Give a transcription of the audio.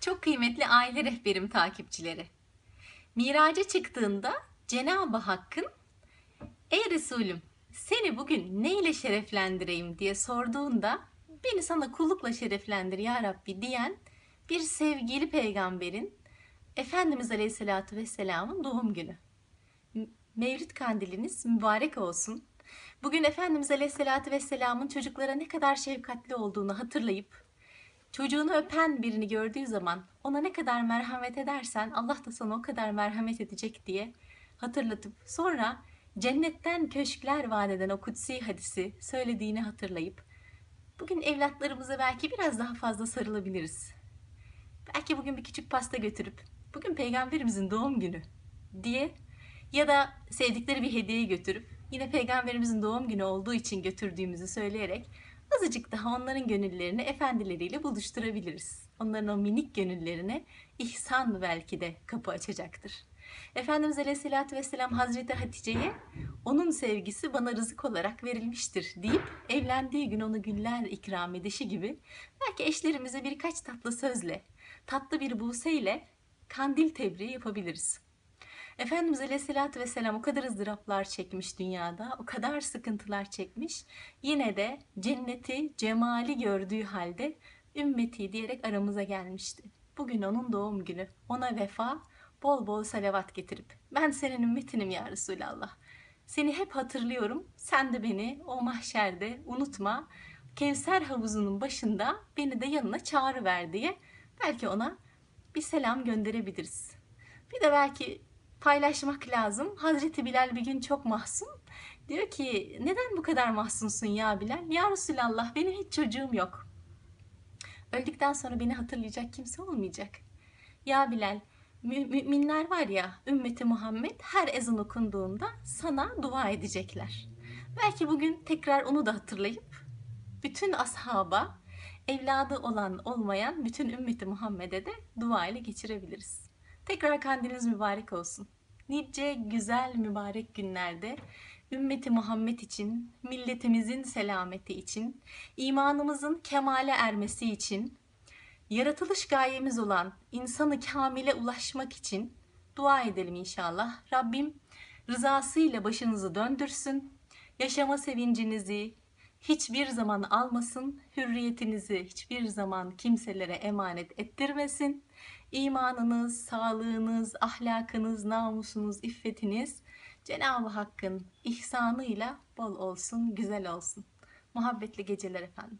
Çok kıymetli aile rehberim takipçileri. Miraca çıktığında Cenab-ı Hakk'ın Ey Resulüm seni bugün ne ile şereflendireyim diye sorduğunda beni sana kullukla şereflendir ya Rabbi diyen bir sevgili peygamberin Efendimiz Aleyhisselatü Vesselam'ın doğum günü. Mevlid kandiliniz mübarek olsun. Bugün Efendimiz Aleyhisselatü Vesselam'ın çocuklara ne kadar şefkatli olduğunu hatırlayıp çocuğunu öpen birini gördüğü zaman ona ne kadar merhamet edersen Allah da sana o kadar merhamet edecek diye hatırlatıp sonra cennetten köşkler vaat eden o kutsi hadisi söylediğini hatırlayıp bugün evlatlarımıza belki biraz daha fazla sarılabiliriz. Belki bugün bir küçük pasta götürüp bugün peygamberimizin doğum günü diye ya da sevdikleri bir hediye götürüp yine peygamberimizin doğum günü olduğu için götürdüğümüzü söyleyerek azıcık daha onların gönüllerini efendileriyle buluşturabiliriz. Onların o minik gönüllerine ihsan belki de kapı açacaktır. Efendimiz Aleyhisselatü Vesselam Hazreti Hatice'ye onun sevgisi bana rızık olarak verilmiştir deyip evlendiği gün onu güller ikram edişi gibi belki eşlerimize birkaç tatlı sözle, tatlı bir buseyle kandil tebriği yapabiliriz. Efendimiz Aleyhisselatü Vesselam o kadar ızdıraplar çekmiş dünyada, o kadar sıkıntılar çekmiş. Yine de cenneti, cemali gördüğü halde ümmeti diyerek aramıza gelmişti. Bugün onun doğum günü. Ona vefa, bol bol salavat getirip. Ben senin ümmetinim ya Resulallah. Seni hep hatırlıyorum. Sen de beni o mahşerde unutma. Kevser havuzunun başında beni de yanına çağrıver diye belki ona bir selam gönderebiliriz. Bir de belki paylaşmak lazım. Hazreti Bilal bir gün çok mahzun. Diyor ki neden bu kadar mahzunsun ya Bilal? Ya Resulallah benim hiç çocuğum yok. Öldükten sonra beni hatırlayacak kimse olmayacak. Ya Bilal mü- müminler var ya ümmeti Muhammed her ezan okunduğunda sana dua edecekler. Belki bugün tekrar onu da hatırlayıp bütün ashaba evladı olan olmayan bütün ümmeti Muhammed'e de dua ile geçirebiliriz. Tekrar kandiliniz mübarek olsun. Nice güzel mübarek günlerde ümmeti Muhammed için, milletimizin selameti için, imanımızın kemale ermesi için, yaratılış gayemiz olan insanı kamile ulaşmak için dua edelim inşallah. Rabbim rızasıyla başınızı döndürsün, yaşama sevincinizi hiçbir zaman almasın, hürriyetinizi hiçbir zaman kimselere emanet ettirmesin. İmanınız, sağlığınız, ahlakınız, namusunuz, iffetiniz Cenab-ı Hakk'ın ihsanıyla bol olsun, güzel olsun. Muhabbetli geceler efendim.